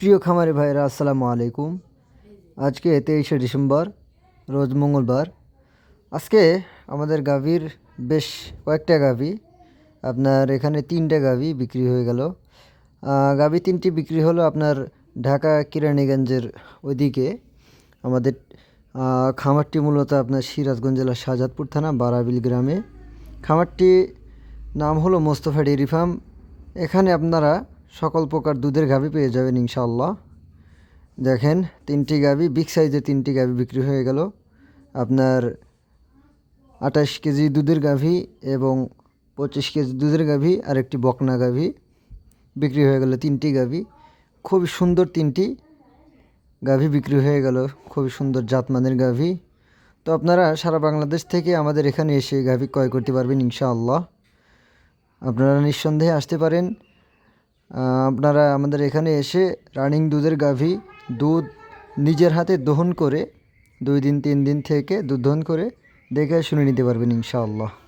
প্রিয় খামারি ভাইরা আসসালামু আলাইকুম। আজকে তেইশে ডিসেম্বর, রোজ মঙ্গলবার। আজকে আমাদের গাভীর বেশ কয়েকটা গাভী। আপনার এখানে তিনটে গাভী বিক্রি হয়ে গেল। গাভী তিনটি বিক্রি হলো আপনার ঢাকা কিরানীগঞ্জের ওইদিকে। আমাদের খামারটি মূলত আপনার সিরাজগঞ্জ জেলার শাহজাদপুর থানা, বারাবিল গ্রামে। খামারটি নাম হলো মোস্তফা ডেয়ারি ফার্ম। এখানে আপনারা সকল প্রকার দুধের গাভী পেয়ে যাবেন ইনশাআল্লাহ। দেখেন, তিনটি গাভি বিগ সাইজের তিনটি গাভী বিক্রি হয়ে গেল। আপনার আঠাশ কেজি দুধের গাভি এবং পঁচিশ কেজি দুধের গাভি আর একটি বকনা গাভি বিক্রি হয়ে গেল তিনটি গাভি। খুবই সুন্দর তিনটি গাভি বিক্রি হয়ে গেল খুবই সুন্দর জাতমানের গাভি। তো আপনারা সারা বাংলাদেশ থেকে আমাদের এখানে এসে গাভী ক্রয় করতে পারবেন ইনশাআল্লাহ। আপনারা নিঃসন্দেহে আসতে পারেন। আপনারা আমাদের এখানে এসে রানিং দুধের গাভী, দুধ নিজের হাতে দহন করে, দুই দিন, তিন দিন থেকে দুধ দহন করে দেখে শুনে নিতে পারবেন ইনশাআল্লাহ।